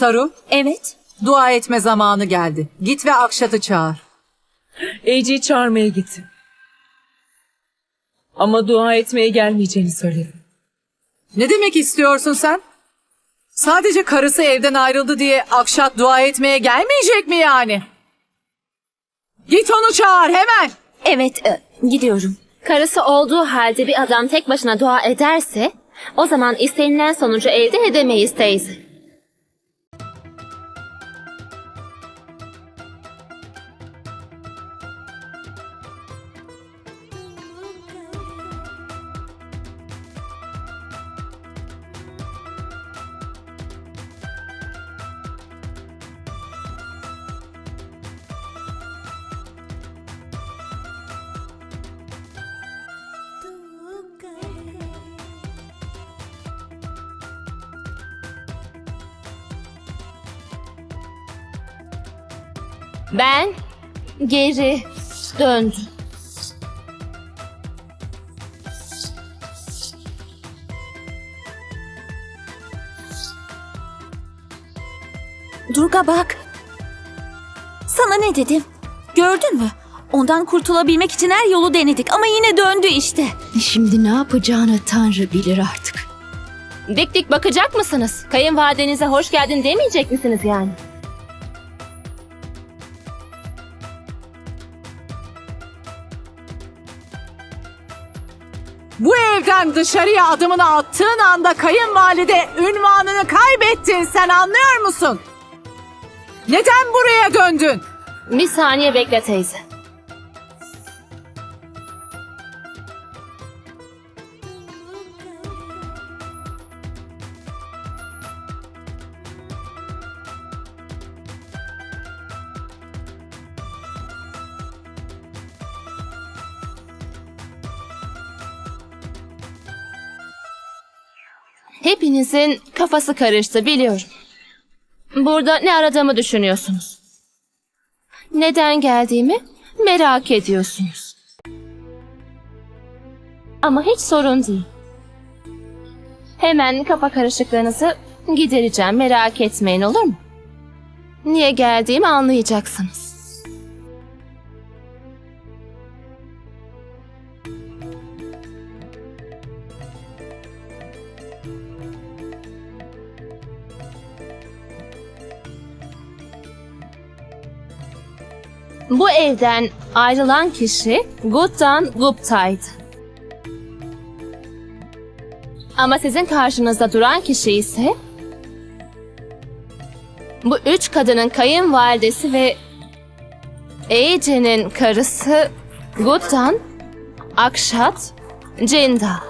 Saru, Evet. dua etme zamanı geldi. Git ve Akşat'ı çağır. Ece'yi çağırmaya gittim. Ama dua etmeye gelmeyeceğini söyledi. Ne demek istiyorsun sen? Sadece karısı evden ayrıldı diye Akşat dua etmeye gelmeyecek mi yani? Git onu çağır hemen. Evet, e, gidiyorum. Karısı olduğu halde bir adam tek başına dua ederse o zaman istenilen sonucu elde edemeyiz teyze. Ben geri döndüm. Durga bak. Sana ne dedim? Gördün mü? Ondan kurtulabilmek için her yolu denedik ama yine döndü işte. Şimdi ne yapacağını Tanrı bilir artık. Dik dik bakacak mısınız? Kayınvalidenize hoş geldin demeyecek misiniz yani? Bu evden dışarıya adımını attığın anda kayınvalide ünvanını kaybettin sen anlıyor musun? Neden buraya döndün? Bir saniye bekle teyze. Hepinizin kafası karıştı biliyorum. Burada ne aradığımı düşünüyorsunuz. Neden geldiğimi merak ediyorsunuz. Ama hiç sorun değil. Hemen kafa karışıklığınızı gidereceğim merak etmeyin olur mu? Niye geldiğimi anlayacaksınız. Bu evden ayrılan kişi Guttan Gupta'ydı. Ama sizin karşınızda duran kişi ise bu üç kadının kayınvalidesi ve Ece'nin karısı Guttan Akshat Cinda.